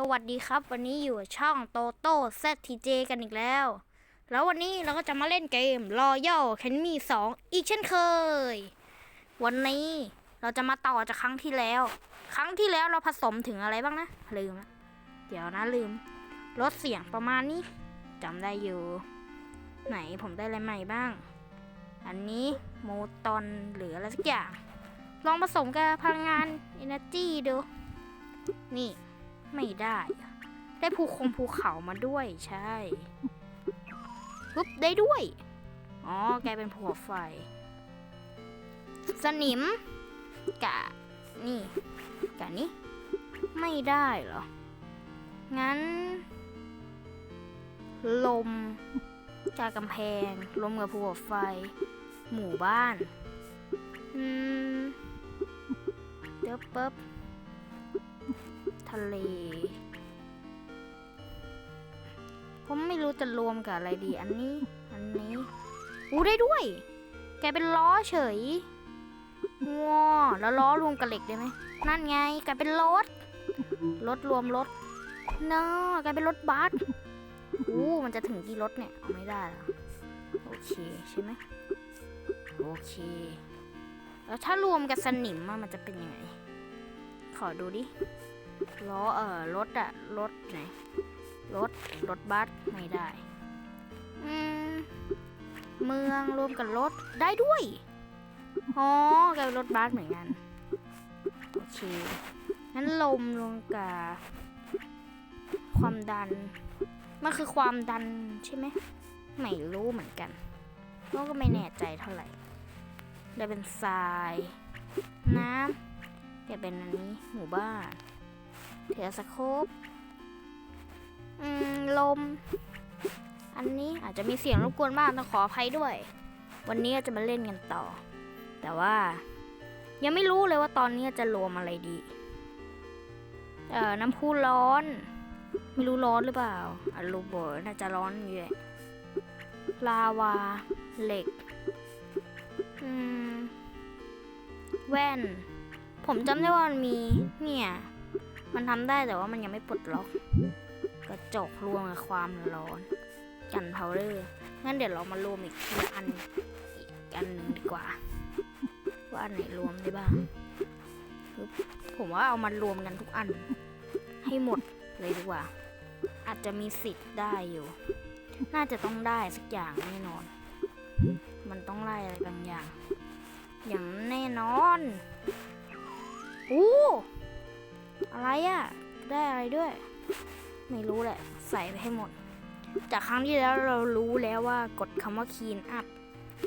สวัสดีครับ วันนี้อยู่ช่องโตโต้เซทีเจกันอีกแล้ว แล้ววันนี้เราก็จะมาเล่นเกม Royal Academy 2อีกเช่นเคย วันนี้เราจะมาต่อจากครั้งที่แล้ว ครั้งที่แล้วเราผสมถึงอะไรบ้างนะ ลืมละเดี๋ยวนะลืมลดเสียงประมาณนี้จำได้อยู่ ไหนผมได้อะไรใหม่บ้าง อันนี้โมตอนหรืออะไรสักอย่าง ลองผสมกับพลังงาน Energy ดู นี่ ไม่ได้ ได้ภูคงภูเขามาด้วยใช่ปุ๊บได้ด้วย อ๋อกลายเป็นภูเขาไฟ สนิม กะ นี่กะนี้ ไม่ได้เหรอ งั้น ลม จากกำแพง ลมกับภูเขาไฟ หมู่บ้าน อืมเดี๋ยวปั๊บ ทะเล ผมไม่รู้จะรวมกับอะไรดี อันนี้ อันนี้ อู้ได้ด้วย แกเป็นล้อเฉยว้าแล้วล้อรวมกับเหล็กได้ไหม นั่นไงกลายเป็นรถ รถรวมรถเนาะกลายเป็นรถบัสอู้มันจะถึงกี่รถเนี่ยเอาไม่ได้ล้วโอเคใช่ไหมโอเค แล้วถ้ารวมกับสนิมมันจะเป็นยังไง ขอดูดิ ล้อเออรถอะรถไหนรถรถบัสไม่ได้เมืองรวมกับรถได้ด้วยอ๋อกลายเป็นรถบัสเหมือนกันโอเคงั้นลมรวมกับความดัน มันคือความดันใช่ไหมไม่รู้เหมือนกันเราก็ไม่แน่ใจเท่าไหร่ได้เป็นทราย น้ำจะเป็นอันนี้หมู่บ้าน เทเลสโคปอืม ลม อันนี้อาจจะมีเสียงรบกวนบ้างต้องขออภัยด้วย วันนี้จะมาเล่นกันต่อ แต่ว่า ยังไม่รู้เลยว่าตอนนี้จะรวมอะไรดี เอ่อ น้ำพุร้อน ไม่รู้ร้อนหรือเปล่าอะรูโบอน่าจะร้อนอยู่แหละลาวา เหล็ก อืม แว่น ผมจำได้ว่ามันมี เนี่ย มันทำได้แต่ว่ามันยังไม่ปลดล็อก กระจกรวมกับความร้อน กันเพาเดอร์งั้นเดี๋ยวเรามารวมอีกทีอันอีกอันหนึ่งดีกว่า ว่าอันไหนรวมได้บ้างผมว่าเอามารวมกันทุกอัน ให้หมดเลยดีกว่า อาจจะมีสิทธิ์ได้อยู่ น่าจะต้องได้สักอย่างแน่นอน มันต้องไล่อะไรบางอย่าง อย่างแน่นอนอู้ อะไรอะได้อะไรด้วย ไม่รู้แหละ ใส่ไปให้หมด จากครั้งที่แล้วเรารู้แล้วว่ากดคำว่า clean up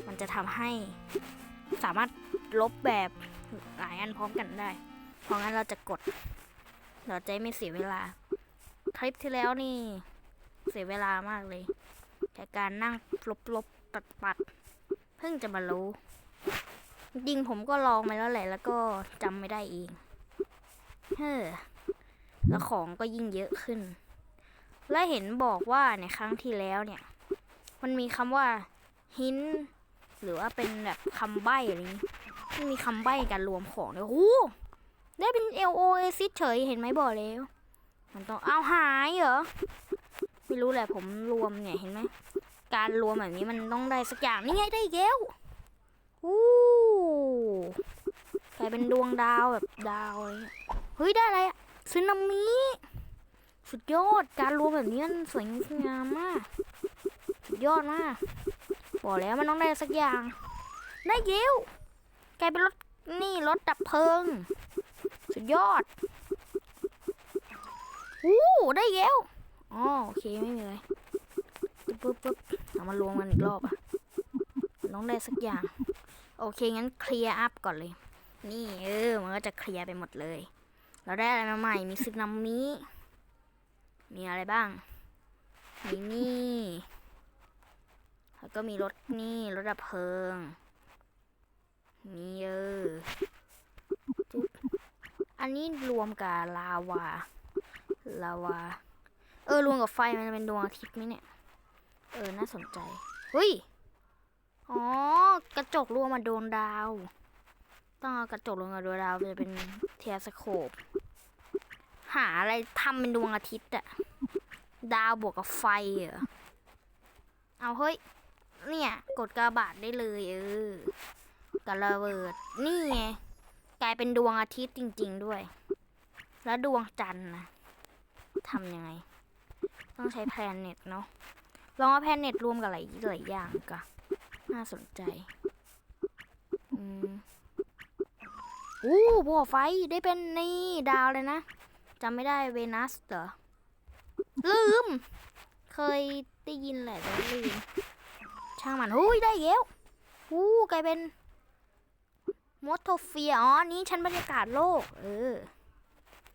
มันจะทำให้ สามารถลบแบบหลายอันพร้อมกันได้ เพราะงั้นเราจะกด เราจะไม่เสียเวลา คลิปที่แล้วนี่ เสียเวลามากเลยจากการนั่งลบลบปัดปัดเพิ่งจะมารู้ จริงผมก็ลองมาแล้วแหละ แล้วก็จำไม่ได้เอง เฮ้อแล้วของก็ยิ่งเยอะขึ้น และเห็นบอกว่าในครั้งที่แล้วเนี่ย มันมีคำว่าหินหรือว่าเป็นแบบคำใบ้อะไรนี้มันมีคำใบ้การรวมของเลยโอ้ได้เป็น L O A ซิเฉยเห็นไหมบอกแล้ว มันต้องเอาหายเหรอ ไม่รู้แหละผมรวมเนี่ยเห็นไหม การรวมแบบนี้มันต้องได้สักอย่างนี่ไงได้อีกแล้วอู้กลายเป็นดวงดาวแบบดาวอะไรเงี้ย ฮ้ยได้อะไรอะซึนามิสุดยอดการรวมแบบนี้มันสวยงามมาก สุดยอดมาก บอกแล้วมันต้องได้สักอย่าง ได้เยวกลายเป็นรถนี่รถดับเพลิง สุดยอดอู้ได้เยวอ๋อโอเคไม่มีอะไรปึ๊บปึ๊บปึ๊บเอามารวมกันอีกรอบอะนต้องได้สักอย่าง โอเคงั้นเคลียร์อัพก่อนเลย นี่เออมันก็จะเคลียร์ไปหมดเลย เราได้อะไรมาใหม่ มีซึนามิ มีอะไรบ้าง มีนี่ แล้วก็มีรถนี่ รถดับเพลิง มีเออจุ๊บอันนี้รวมกับลาวา ลาวา เออ รวมกับไฟมันจะเป็นดวงอาทิตย์ไหมเนี่ย เออ น่าสนใจ เฮ้ย อ๋อ กระจกรวมมาดวงดาว ต้องเอากระจกรวมกับดวงดาวจะเป็นเทียสโคป หาอะไรทำเป็นดวงอาทิตย์อะดาวบวกกับไฟเหรอเอาเฮ้ย เนี่ย กดกระบาดได้เลยเออกระเบิด นี่ไงกลายเป็นดวงอาทิตย์จริง ๆด้วย แล้วดวงจันทร์นะทำยังไง ต้องใช้แพลเน็ตเนาะลองเอาแพลเน็ตรวมกับหลายหลายอย่างก็น่าสนใจ อืม อู้บัวไฟได้เป็นนี่ดาวเลยนะจำไม่ได้เวนัสเหรอ ลืม เคยได้ยินแหละแต่ลืม ช่างมันหุ้ยได้เย้วอู้กลายเป็นมอสโทเฟีย อ๋อ นี่ชั้นบรรยากาศโลก เออ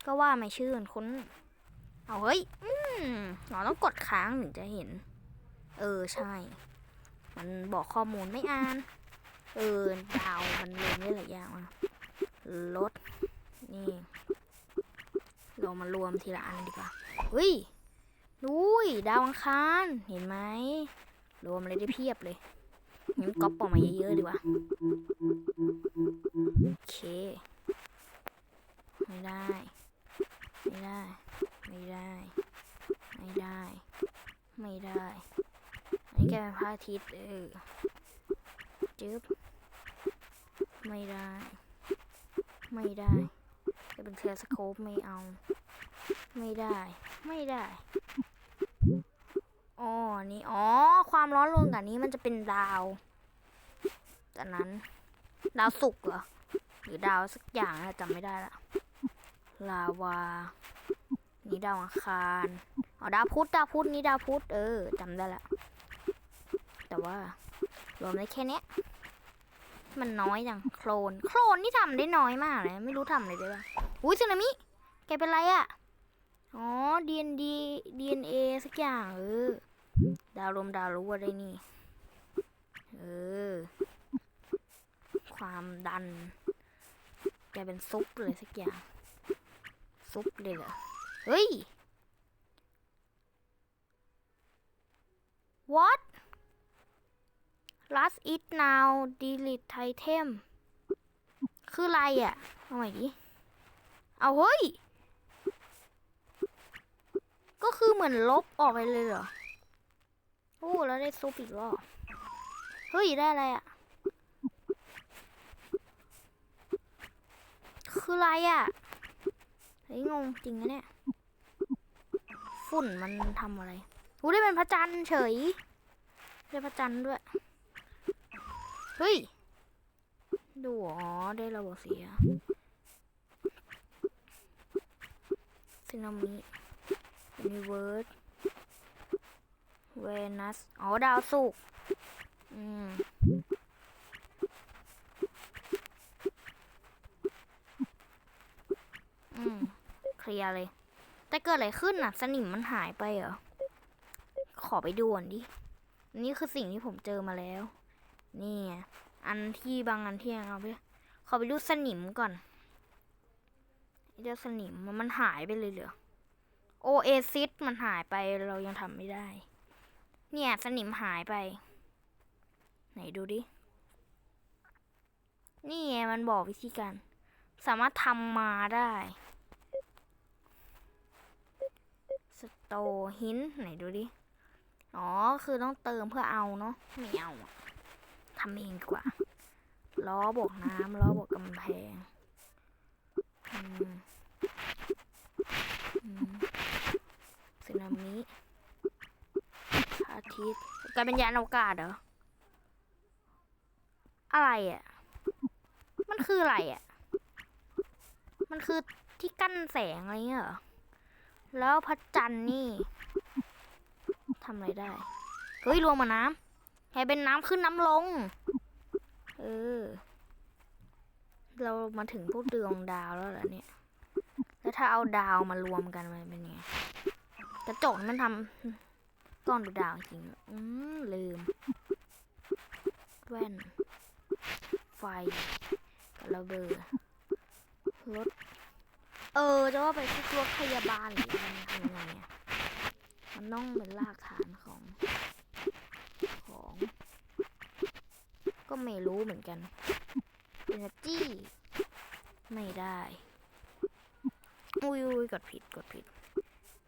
ก็ว่าไม่ชื่นคุ้น เอาเฮ้ย อืมเราต้องกดค้างถึงจะเห็น เออ ใช่ มันบอกข้อมูลไม่อ่าน เออ ดาวมันรวมได้หลายอย่างอะ ลดนี่ เรามารวมทีละอันดีกว่าเฮ้ยดุยดาวอังคารเห็นไหม รวมเลยได้เพียบเลยงั้นก๊อปออกมาเยอะๆดีกว่าโอเค ไม่ได้ ไม่ได้ ไม่ได้ ไม่ได้ ไม่ได้ อันนี้แกเป็นพระอาทิตย์เออจึ๊บไม่ได้ ไม่ได้จะเป็นเทเล สโคปไม่เอา ไม่ได้ ไม่ได้อ๋อนี่อ๋อ ความร้อนรวมกับนี้มันจะเป็นดาวจากนั้น ดาวศุกร์เหรอ หรือดาวสักอย่างจำไม่ได้ละลาวา นี่ดาวอังคารอ๋อดาวพุธดาวพุธนี่ดาวพุธเออจำได้ละแต่ว่ารวมได้แค่นี้มันน้อยจังโคลน โคลนนี่ทำได้น้อยมากเลย ไม่รู้ทำอะไรได้บ้าง อุ้ยสึนามิ แกเป็นไรอะอ๋อ DND DNA สักอย่างเออ ดาวลมดาวรู้ว่าได้นี่ เออ ความดัน แกเป็นซุปเลยสักอย่าง ซุปเลยเหรอ เฮ้ย what last it now delete item คืออะไรอะ เอาใหม่ดิ เอาเฮ้ย ก็คือเหมือนลบออกไปเลยเหรอ โอ้แล้วได้ซุปอีกรอบเฮ้ย ได้อะไรอะ คืออะไรอะ เฮ้ย งงจริงนะเนี่ย ฝุ่นมันทำอะไรอู้ได้เป็นพระจันทร์เฉย ได้พระจันทร์ด้วย เฮ้ย ดูอ๋อ ได้ระบบเสีย ซินามิยูนิเวิร์สเวนัส อ๋อ ดาวศุกร์อืมอืม เคลียร์เลย แต่เกิดอะไรขึ้นน่ะ สนิมมันหายไปเหรอ ขอไปดูก่อนดิ นี่คือสิ่งที่ผมเจอมาแล้ว นี่ อันที่บางอันที่ยังเอาไป ขอไปดูสนิมก่อน เจ้าสนิมมันหายไปเลยเหรอโอเอซิสมันหายไปเรายังทำไม่ได้ เนี่ยสนิมหายไป ไหนดูดิ นี่ไงมันบอกวิธีการ สามารถทำมาได้สโตหินไหนดูดิ อ๋อ คือต้องเติมเพื่อเอาเนาะไม่เอาทำเองดีกว่า ล้อบวกน้ำล้อบวกกำแพง สึนามิอาทิตย์กลายเป็นยานอวกาศเหรอ อะไรอะ มันคืออะไรอะ มันคือที่กั้นแสงอะไรเงี้ยเหรอ แล้วพระจันทร์นี่ทำอะไรได้ เฮ้ยรวมมาน้ำให้เป็นน้ำขึ้นน้ำลง เออ เรามาถึงพวกดวงดาวแล้วเหรอเนี่ย แล้วถ้าเอาดาวมารวมกันมันเป็นไง กระจกมันทำก้อนดูดาวจริงเหรออืมลืม แว่น ไฟกระเบิดรถ เออ จะว่าไปพวกรถพยาบาลหรือมันทำยังไงอะมันต้องเป็นรากฐานของของ ก็ไม่รู้เหมือนกัน เอเนจี้ไม่ได้อุ้ยอุ้ยกดผิดกดผิด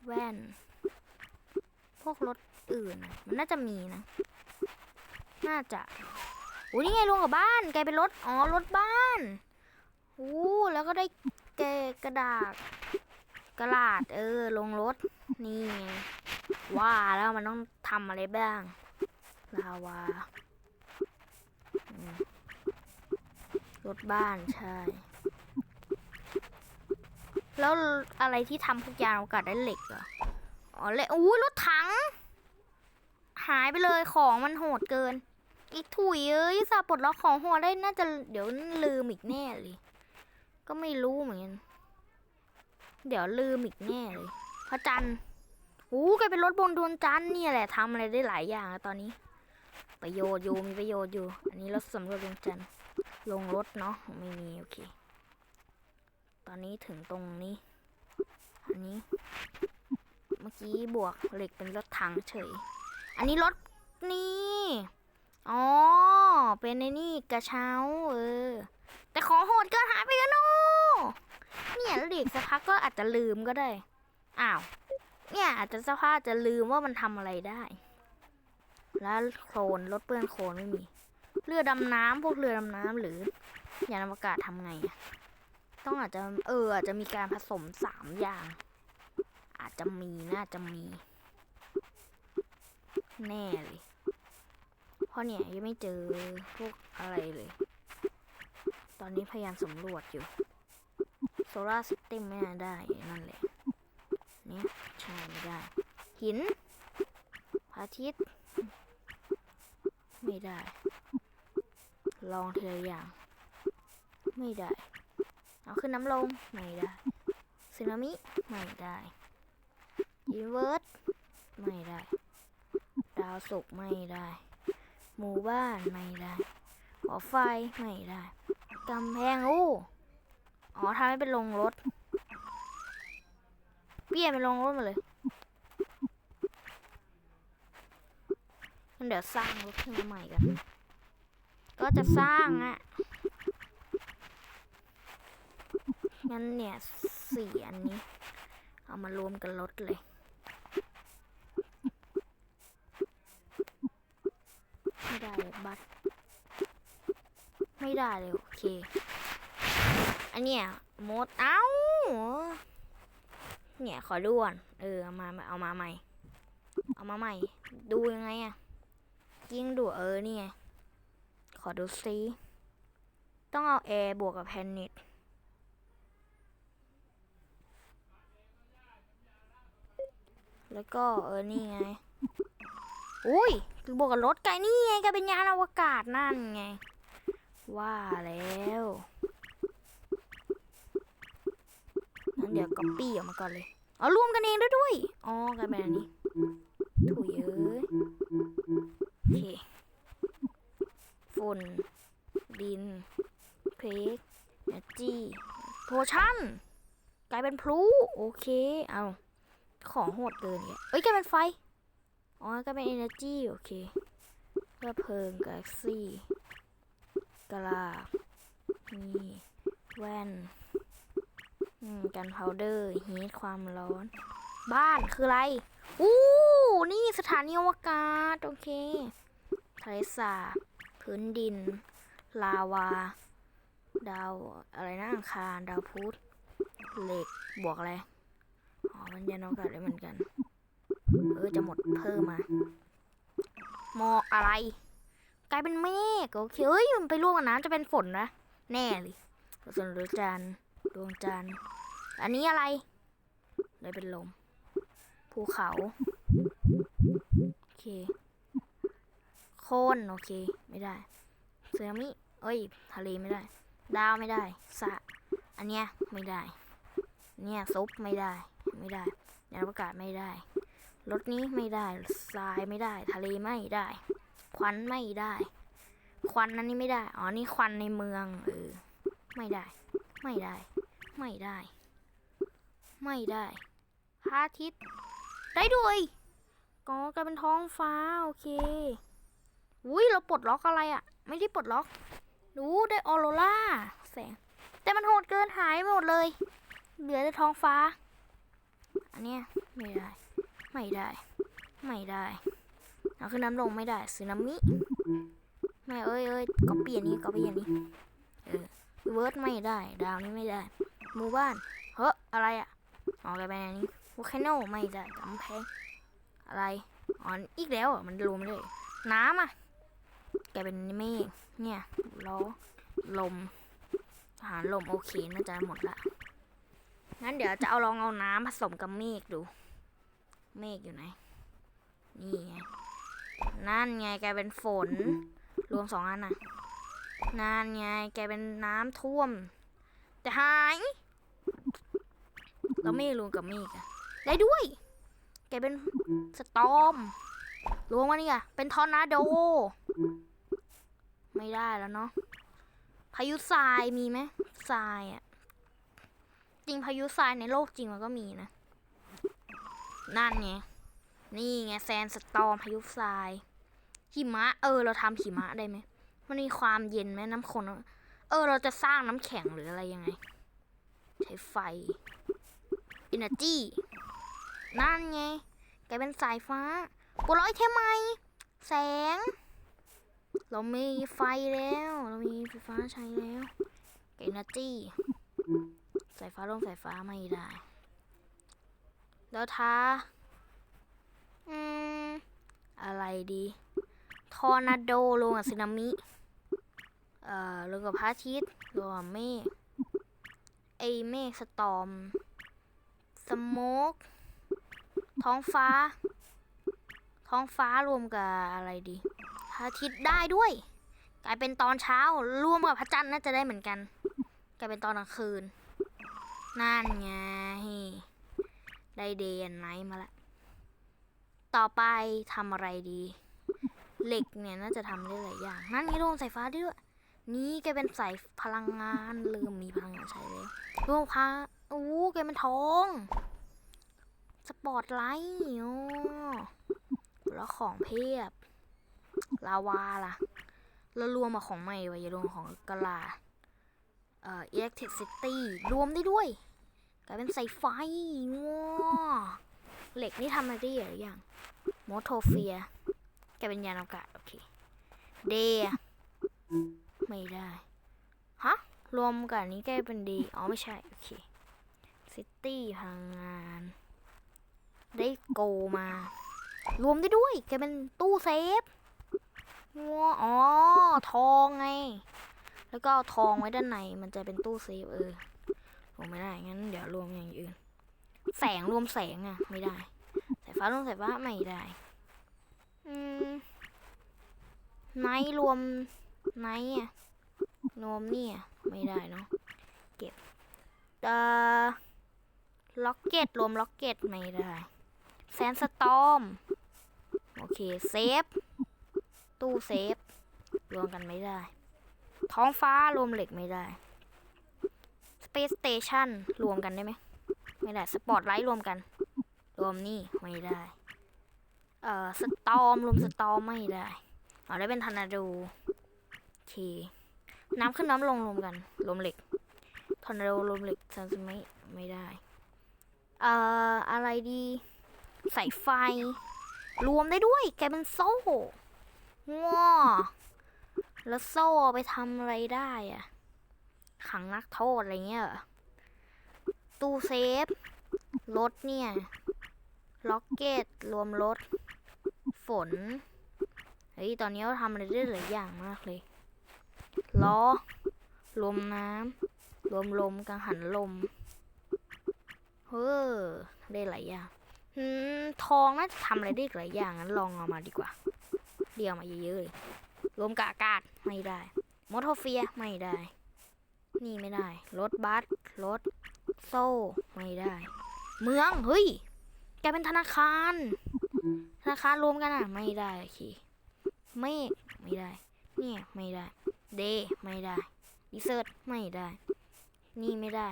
แว่น พวกรถอื่น มันน่าจะมีนะ น่าจะอู้นี่ไงลงกับบ้านกลายเป็นรถ อ๋อ รถบ้านอู้แล้วก็ได้เกกระดาษกระดาษเออ ลงรถ นี่ว่าแล้วมันต้องทำอะไรบ้างลาวา รถบ้านใช่ แล้วอะไรที่ทำพวกยานอวกาศได้เหล็กเหรอ อ๋อเหล็กอู้รถถัง หายไปเลยของมันโหดเกิน อีกถุยเอ้ยสาปลดล็อกของโหดได้น่าจะเดี๋ยวลืมอีกแน่เลย ก็ไม่รู้เหมือนกัน เดี๋ยวลืมอีกแน่เลยพระจันทร์อู้กลายเป็นรถบนดวงจันทร์เนี่ยแหละทำอะไรได้หลายอย่างตอนนี้ ประโยชน์อยู่มีประโยชน์อยู่ อันนี้รถสำรวจดวงจันทร์ ลงรถเนาะไม่มีโอเค ตอนนี้ถึงตรงนี้ อันนี้ เมื่อกี้บวกเหล็กเป็นรถถังเฉย อันนี้รถนี่อ๋อ เป็นในนี่กระเช้าเออ แต่ของโหดเกินหายไปกันโนเนี่ยแล้วเด็กสักพักก็อาจจะลืมก็ได้ อ้าว เนี่ยอาจจะสักพักอาจจะลืมว่ามันทำอะไรได้ แล้วโคลนรถเปื้อนโคลนไม่มี เรือดำน้ำพวกเรือดำน้ำหรือยานอวกาศทำไงอะต้องอาจจะเอออาจจะมีการผสมสามอย่าง อาจจะมีน่าจะมี แน่เลยเพราะเนี่ยยังไม่เจอพวกอะไรเลย ตอนนี้พยายามสำรวจอยู่โซลาร์ซิสเต็มไม่น่าได้นั่นแหละเนี่ยใช่ไม่ได้ หินพระอาทิตย์ ไม่ได้ ลองทีละอย่าง ไม่ได้ เอาขึ้นน้ำลง ไม่ได้สึนามิไม่ได้ยูเวิร์สไม่ได้ ดาวศุกร์ไม่ได้ หมู่บ้านไม่ได้หอไฟไม่ได้กำแพงอู้อ๋อทำให้เป็นลงรถ เปี่ยนเป็นลงรถมาเลยงั้นเดี๋ยวสร้างรถขึ้นมาใหม่กัน ก็จะสร้างอะงั้นเนี่ยสี่อันนี้ เอามารวมกันรถเลยไม่ได้เลยบัตไม่ได้เลยโอเค อันเนี้ยโมดเอ้าเนี่ยขอด่วนเออเอามาเอามาใหม่ เอามาใหม่ ดูยังไงอะยิ่งดูเออนี่ไง ขอดูซิต้องเอาแอร์บวกกับแพนเน็ตแล้วก็เออนี่ไง อุ้ยบวกกับรถไกลนี่ไงกลายเป็นยานอวกาศนั่นไง ว่าแล้วงั้นเดี๋ยวก๊อปปี้ออกมาก่อนเลย เอารวมกันเองได้ด้วย อ๋อกลายเป็นอันนี้ถุยเอ้ยโอเคฝุ่น ดิน เพลกเนจีโพ ชั่น กลายเป็นพลุโอเค เอาของโหดเกินเนี่ยเอ้ยกลายเป็นไฟ อ๋อกลายเป็น energy โอเคเพื่อเพลิงกาแล็กซี่กลานี่แว่นอืมกันพาวเดอร์ฮีทความร้อน บ้านคืออะไร อู้ นี่สถานีอวกาศ โอเคทะเลสาบพื้นดิน ลาวา ดาวอะไรนะอังคารดาวพุธเหล็กบวกอะไรอ๋อมันยานอวกาศได้เหมือนกัน เออจะหมดเพิ่มมาหมอกอะไร กลายเป็นเมฆโอเคเอ้ยมันไปร่วมกับน้ำจะเป็นฝนนะแน่เลยส่วนดวงจันทร์ดวงจันทร์อันนี้อะไรเลยเป็นลมภูเขาโอเคโคนโอเค ไม่ได้เสือมิเอ้ย ทะเลไม่ได้ ดาวไม่ได้ สะ อันเนี้ยไม่ได้ เนี่ยซุปไม่ได้ ไม่ได้ยานอวกาศไม่ได้ รถนี้ไม่ได้ ทรายไม่ได้ ทะเลไม่ได้ ควันไม่ได้ ควันนั้นนี่ไม่ได้ อ๋อ นี่ควันในเมือง เออ ไม่ได้ ไม่ได้ ไม่ได้ ไม่ได้พระอาทิตย์ ได้ด้วยก็กลายเป็นท้องฟ้า โอเค อุ้ยเราปลดล็อกอะไรอะ่ะ ไม่ได้ปลดล็อก ดูได้ออโรราแสง แต่มันโหดเกินหายไปหมดเลย เหลือแต่ท้องฟ้า อันเนี้ยไม่ได้ ไม่ได้ ไม่ได้เอาขึ้นน้ำลงไม่ได้สึนามิไม่เอ้ยเอ้ยก็เปลี่ยนนี้ก็เปลี่ยนนี้เออเวิร์ดไม่ได้ ดาวนี้ไม่ได้หมู่บ้านเฮ้ออะไรอะออกไปอันนี้วอลคโนไม่ได้กำแพงอะไรอ๋ออีกแล้วอะมันรวมเลย น้ำอะ แกเป็นเมฆเนี่ยล้อลมอาหารลมโอเคน่าจะหมดละงั้นเดี๋ยวจะเอาลองเอาน้ำผสมกับเมฆดู เมฆอยู่ไหน นี่ไง นั่นไงแกเป็นฝน รวมสองอันน่ะ นั่นไงแกเป็นน้ำท่วม แต่หายแล้วเมฆรวมกับเมฆอะได้ด้วย แกเป็นสตอม รวมกันนี่อะเป็นทอร์นาโด ไม่ได้แล้วเนาะ พายุทรายมีไหมทรายอะจริงพายุทรายในโลกจริงมันก็มีนะ นั่นไง นี่ไงแซนสตอมพายุทราย หิมะ เออ เราทำหิมะได้ไหม มันมีความเย็นไหมน้ำคนเออ เราจะสร้างน้ำแข็งหรืออะไรยังไง ใช้ไฟ Energy นั่นไงแกเป็นสายฟ้า ปร้อยเทมไหม แสง เรามีไฟแล้ว เรามีไฟฟ้าใช้แล้ว Energy สายฟ้าลงสายฟ้าไม่ได้ แล้วท้า อืม อะไรดี ทอร์นาโดลงกับสึนามิ เอ่อลงกับพระอาทิตย์ลงกับเมฆไอเมฆสตอม สโมก ท้องฟ้า ท้องฟ้ารวมกับอะไรดีพระอาทิตย์ได้ด้วย กลายเป็นตอนเช้ารวมกับพระจันทร์น่าจะได้เหมือนกัน กลายเป็นตอนกลางคืน นั่นไง ได้เดย์ไนท์มาละ ต่อไปทำอะไรดี เหล็กเนี่ยน่าจะทำได้หลายอย่าง นั่นไงโดมสายฟ้าด้วย นี่แกเป็นสายพลังงานลืมมีพลังงานใช้แล้วดวงพาอู้แกเป็นทอง สปอตไลท์โอ้ แล้วของเพียบ ลาวาล่ะ แล้วรวมมาของใหม่ไว้ยรวมของกะลา เอ่อ electricity รวมได้ด้วย กลายเป็นสายไฟว้าเหล็กนี่ทำอะไรได้หลายอย่างโมโทเฟียแกเป็นยานอากาศโอเค เดย์ไม่ได้ ฮะ รวมกับนนี้แกเป็นดีอ๋อ ไม่ใช่ โอเคซิตี้พลังงาน ได้โกมา รวมได้ด้วยแกเป็นตู้เซฟว้าอ๋อ ทองไง แล้วก็เอาทองไว้ด้านใน มันจะเป็นตู้เซฟเออรวมไม่ได้งั้น เดี๋ยวรวมอย่างอื่น แสงรวมแสงอะไม่ได้สายฟ้ารวมสายฟ้าไม่ได้ อืมไนท์รวมไนท์อะรวมเนี่ยไม่ได้เนาะเก็บเอ่อล็อกเก็ตรวมล็อกเก็ตไม่ได้ แซนสตอม โอเค เซฟ ตู้เซฟ รวมกันไม่ได้ ท้องฟ้ารวมเหล็กไม่ได้ Space Station รวมกันได้ไหม ไม่ได้ สปอตไลท์รวมกัน รวมนี่ไม่ได้ เอ่อ สตอมรวมสตอมไม่ได้ เอาได้เป็นทอร์นาโดโอเค น้ำขึ้นน้ำลงรวมกัน รวมเหล็กทอร์นาโดรวมเหล็กซันสไม่ไม่ได้ เอ่อ อะไรดี สายไฟ รวมได้ด้วยแกเป็นโซ่ว้าแล้วโซ่ไปทำอะไรได้อะขังนักโทษอะไรเงี้ยตู้เซฟ รถเนี่ย ล็อกเก็ต รวมรถ ฝน เฮ้ย ตอนนี้เราทำอะไรได้หลายอย่างมากเลย ล้อ รวมน้ำ รวมลมกังหันลม เฮ้อ ได้หลายอย่าง อืมทองน่าจะทำอะไรได้อีกหลายอย่างงั้นลองเอามาดีกว่า เดียวมาเยอะๆเลยรวมกับอากาศไม่ได้มอเตอร์เฟียไม่ได้ นี่ไม่ได้ รถบัสรถโซ่ไม่ได้ เมืองเฮ้ยแกเป็นธนาคาร ธนาคารรวมกันอะ ไม่ได้โอเคเมฆไม่ได้ เนี่ยไม่ได้ เดย์ไม่ได้ดิเซอร์ตไม่ได้ นี่ไม่ได้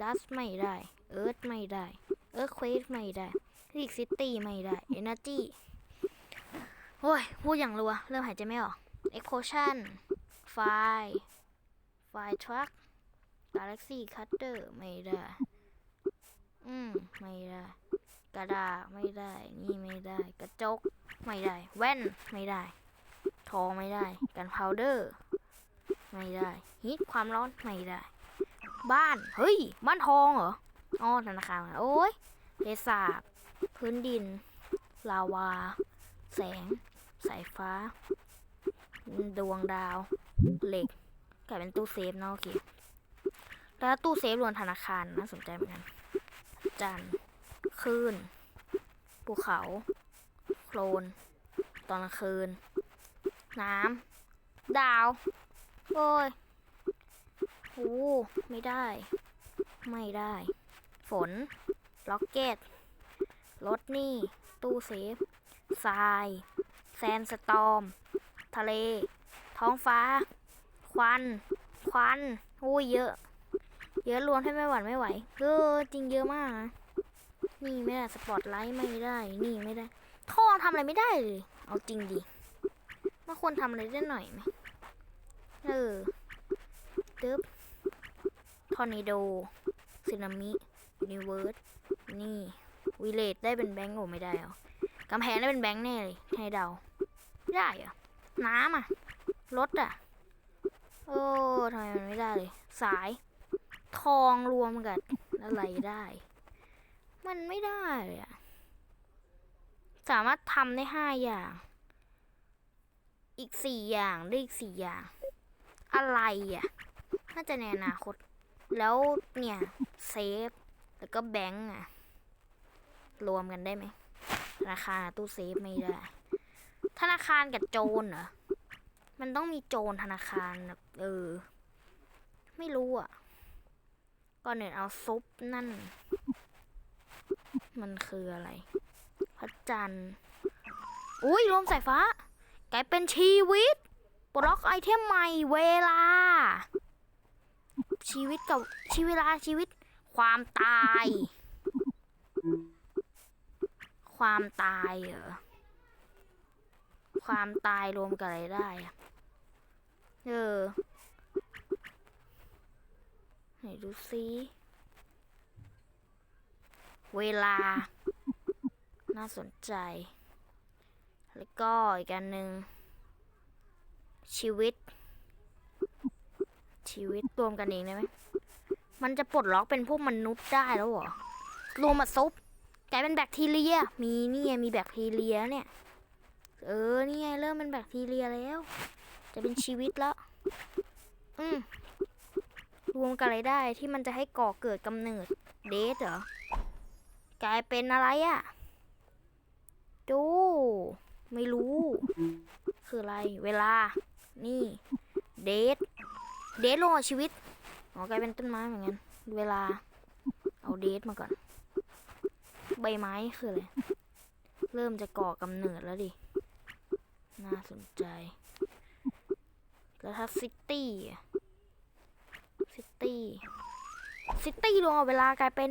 ดัสไม่ได้ เอิร์ธไม่ได้ เอิร์ธเควสไม่ได้ ลิกซิตี้ไม่ได้เอเนอร์จีโอ้ย พูดอย่างรัว เริ่มหายใจไม่ออกเอ็กโพชั่นไฟไฟทรัคกาแล็กซี่คัตเตอร์ไม่ได้ อืม ไม่ได้ กระดาษไม่ได้ นี่ไม่ได้ กระจก ไม่ได้ แว่น ไม่ได้ ทองไม่ได้ กันพาวเดอร์ ไม่ได้ ฮีทความร้อน ไม่ได้ บ้าน เฮ้ย บ้านทองเหรอ อ๋อ ธนาคาร โอ้ยเทสาบ พื้นดิน ลาวา แสง สายฟ้า ดวงดาว เหล็ก กลายเป็นตู้เซฟเนาะโอเค แล้วตู้เซฟรวมธนาคารน่าสนใจเหมือนกัน จันทร์คลื่น ภูเขา โคลน ตอนกลางคืน น้ำ ดาว โอ้ยโอ้ไม่ได้ ไม่ได้ ฝน ล็อกเก็ต รถนี่ ตู้เซฟทราย แซนสตอม ทะเล ท้องฟ้า ควัน ควันโอ้ยเยอะ เยอะรวมให้ไม่หวั่นไม่ไหวเออจริงเยอะมากนะนี่ไม่ได้สปอตไลท์ไม่ได้ นี่ไม่ได้ ท่อทำอะไรไม่ได้เลย เอาจริงดิมันควรทำอะไรได้หน่อยไหมเออตึ๊บทอร์นาโดสึนามิยูนิเวิร์สนี่ วิเลตได้เป็นแบงก์โอไม่ได้หรอกำแพงได้เป็นแบงก์แน่เลยให้เดาไม่ได้เหรอน้ำอะรถอะ โอ้ทำไมมันไม่ได้เลย สาย ทองรวมกับอะไรได้ มันไม่ได้เลยอะสามารถทำได้ห้าอย่าง อีกสี่อย่างได้อีกสี่อย่าง อะไรอะน่าจะในอนาคต แล้วเนี่ย เซฟ แล้วก็แบงก์อะ รวมกันได้ไหมธนาคารตู้เซฟไม่ได้ ธนาคารกับโจรเหรอ มันต้องมีโจรธนาคารแบบเออ ไม่รู้อะ ก่อนอื่นเอาซุปนั่น มันคืออะไร พระจันทร์ อุ้ยรวมสายฟ้ากลายเป็นชีวิตปลดล็อกไอเทมใหม่เวลา ชีวิตกับชีเวลาชีวิตความตาย ความตายเหรอ ความตายรวมกับอะไรได้อะเออ ไหนดูซิเวลา น่าสนใจ แล้วก็อีกอันหนึ่ง ชีวิต ชีวิตรวมกันเองได้ไหม มันจะปลดล็อกเป็นพวกมนุษย์ได้แล้วเหรอ รวมมาซุป กลายเป็นแบคทีเรีย มีนี่ไงมีแบคทีเรียเนี่ย เออ นี่ไงเริ่มเป็นแบคทีเรียแล้ว จะเป็นชีวิตแล้ว อืมรวมกันอะไรได้ที่มันจะให้ก่อเกิดกำเนิด เดทเหรอ กลายเป็นอะไรอะ่ะดูไม่รู้ คืออะไร เวลา นี่ เดท เดทรวมกับชีวิต อ๋อกลายเป็นต้นไม้เหมือนกัน เวลา เอาเดทมาก่อน ใบไม้คืออะไร เริ่มจะก่อกำเนิดแล้วดิ น่าสนใจ แล้วถ้าซิตี้ซิตี้ซิตี้รวมกับเวลากลายเป็น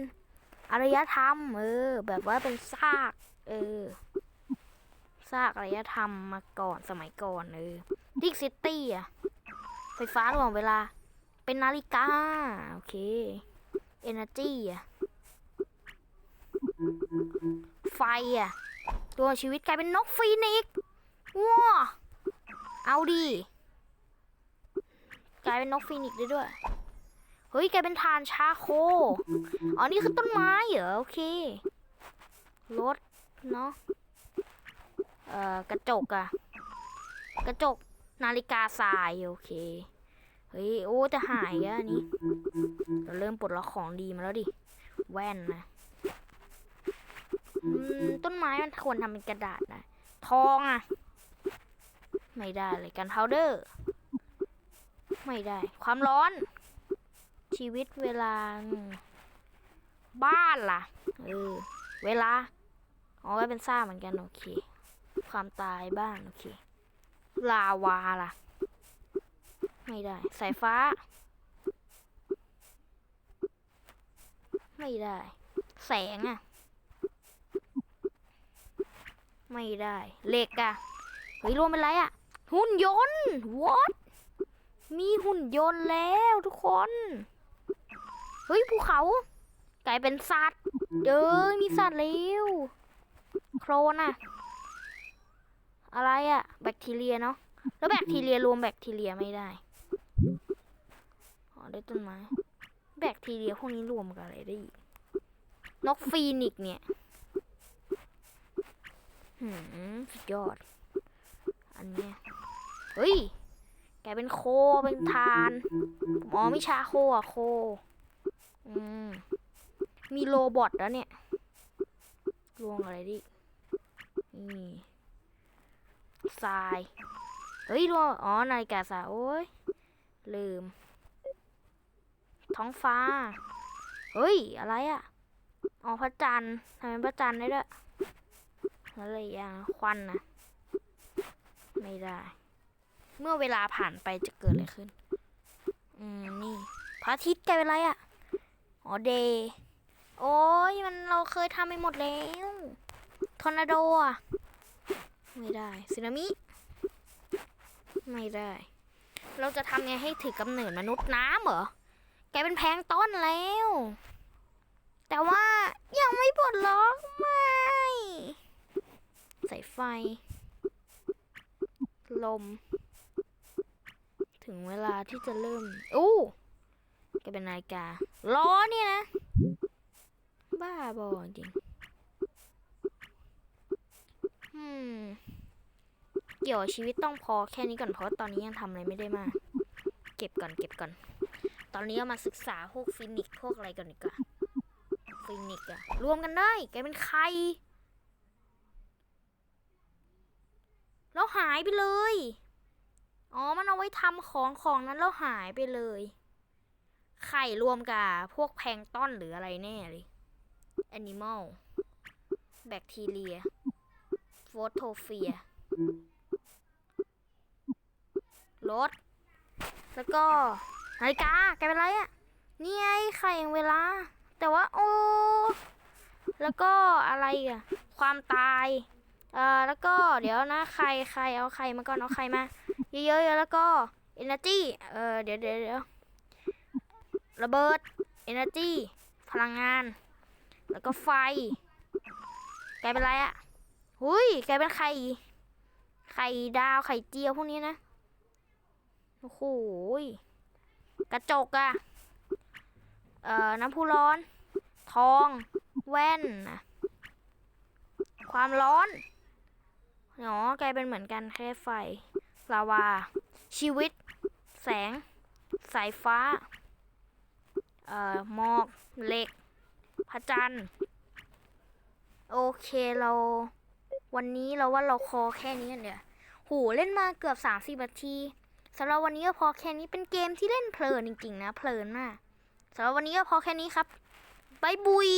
อารยธรรม เออ แบบว่าเป็นซาก เออ ซากอารยธรรมมาก่อนสมัยก่อนเออดิกซิตี้อะไฟฟ้ารวมกับเวลา เป็นนาฬิกา โอเคเอเนอร์จีอะ ไฟอะ ตัวชีวิตกลายเป็นนกฟีนิกซ์ว้าเอาดีกลายเป็นนกฟีนิกซ์ได้ด้วย เฮ้ย กลายเป็นทานชาโค อ๋อ นี่คือต้นไม้เหรอ โอเค รถ เนาะ เอ่อ กระจกอะกระจกนาฬิกาทราย โอเค เฮ้ย โอ้ จะหายอะอันนี้ เราเริ่มปลดล็อกของดีมาแล้วดิ แว่นนะ ต้นไม้มันควรทำเป็นกระดาษนะ ทองอะไม่ได้เลยกันพาวเดอร์ ไม่ได้ ความร้อน ชีวิตเวลา บ้านล่ะ เออ เวลา อ๋อก็เป็นซ่าเหมือนกัน โอเค ความตายบ้าน โอเค ลาวาล่ะ ไม่ได้ สายฟ้า ไม่ได้ แสงอะ ไม่ได้เหล็กอะเฮ้ยรวมเป็นไรอะหุ่นยนต์ what มีหุ่นยนต์แล้วทุกคน เฮ้ยภูเขากลายเป็นสัตว์เด้อมีสัตว์เร็วโครนอะอะไรอะแบคทีเรียเนาะแล้วแบคทีเรียรวมแบคทีเรียไม่ได้อ๋อได้ต้นไม้แบคทีเรียพวกนี้รวมกับอะไรได้อีกนกฟีนิกเนี่ย หืมสุดยอด อันเนี้ยเฮ้ย แกเป็นโค เป็นทานผมอไม่ชาโคอะโค อืม มีโรบอทแล้วเนี่ยรวมอะไรดิ นี่ทราย เฮ้ยรวมอ๋อ นาฬิกาทรายโอ้ย ลืม ท้องฟ้า เฮ้ย อะไรอะ่ะ อ๋อ พระจันทร์ทำไมพระจันทร์ได้ด้วย อะไรอย่างควันนะไม่ได้ เมื่อเวลาผ่านไปจะเกิดอะไรขึ้น อืม นี่พระอาทิตย์กลายเป็นอะไรอะ่ะ อ๋อเดย์โอ้ยมันเราเคยทำไปหมดแล้วทอร์นาโดอะ ไม่ได้สึนามิ ไม่ได้ เราจะทำไงให้ถือกำเนิดมนุษย์น้ำเหรอ แกเป็นแพงต้นแล้ว แต่ว่ายังไม่ปลดล็อกไม่ ใส่ไฟ ลม ถึงเวลาที่จะเริ่มอู้แกเป็นนาฬิกา ล้อเนี่ยนะ บ้าบอจริงอืมเกี่ยวชีวิตต้องพอแค่นี้ก่อนเพราะตอนนี้ยังทำอะไรไม่ได้มาก เก็บก่อนเก็บก่อน ตอนนี้ก็มาศึกษาพวกฟินิกพวกอะไรก่อนดีกว่าฟินิกอะรวมกันได้แกเป็นใคร แล้วหายไปเลย อ๋อ มันเอาไว้ทำของของนั้นแล้วหายไปเลย ไข่รวมกับพวกแพลงต้อนหรืออะไรแน่เลยแอนิมอล แบคทีเรียโฟโทเฟียรถ แล้วก็นาฬิกาแกเป็นไรอะ่ะ นี่ไงไข่แห่งเวลา แต่ว่าโอ้ แล้วก็อะไรอะ ความตาย เอ่อแล้วก็เดี๋ยวนะไข่ไข่เอาไข่มาก่อนเอาไข่มาเยอะๆแล้วก็ energy เออเดี๋ยวเดี๋ยวเดี๋ยวระเบิด energy พลังงาน แล้วก็ไฟแกเป็นไรอะ่ะหุยแกเป็นไข่ไข่ดาวไข่เจียวพวกนี้นะโอ้โหกระจกอะเอ่อน้ำพุร้อน ทอง แว่น ความร้อน เนาะกลายเป็นเหมือนกันแค่ไฟลาวา ชีวิต แสง สายฟ้า เอ่อหมอกเหล็กพระจันทร์โอเคเรา วันนี้เราว่าเราคอแค่นี้กันเดี๋ยวโหเล่นมาเกือบสามสิบนาทีสำหรับวันนี้ก็พอแค่นี้เป็นเกมที่เล่นเพลินจริงๆนะ เพลินมากสำหรับวันนี้ก็พอแค่นี้ครับบายบุย